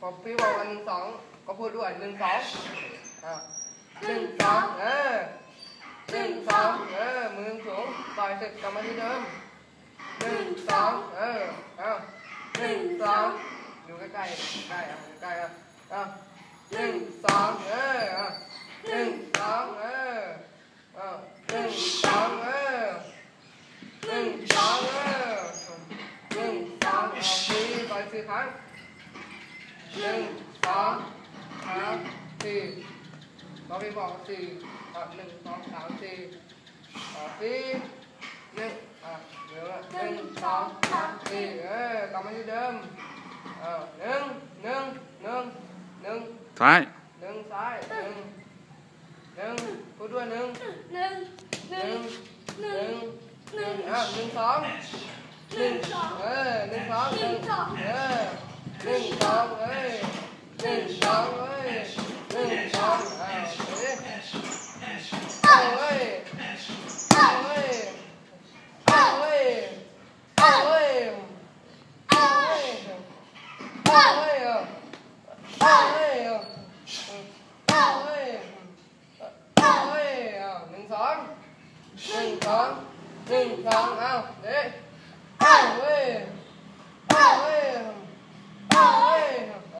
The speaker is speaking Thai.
พอพี่บอกว่าหนึ่งสองก็พูดด้วยหนึ่งสองอ่าหนึ่งสองเออหนึ่งสองเออมือสูงต่อยเสร็จกลับมาที่เดิมหนึ่งสองเออเอาหนึ่งสองอยู่ใกล้ๆใกล้ๆอะใกล้ๆอะเอาหนึ่งสองเออเอาหนึ่งสองเออเอาหนึ่งสองเออหนึ่งสองเออหนึ่งสองเอาสี่ต่อยสี่ครั้ง หนึ่งสองสามสี่เราไปบอกสี่อะหนึ่งสองสามสี่อะสี่หนึ่งอะเดี๋ยวละหนึ่งสองสามสี่เออกลับมาที่เดิมเออหนึ่งหนึ่งหนึ่งหนึ่งซ้ายหนึ่งซ้ายหนึ่งหนึ่งพูดด้วยหนึ่งหนึ่งหนึ่งหนึ่งหนึ่งหนึ่งอะหนึ่งสองหนึ่งสองเออหนึ่งสองหนึ่งสองเออ หนึ่งสองเอ้ยหนึ่งสองเอ้ยหนึ่งสองอ้าวเอ้ยเอาเอ้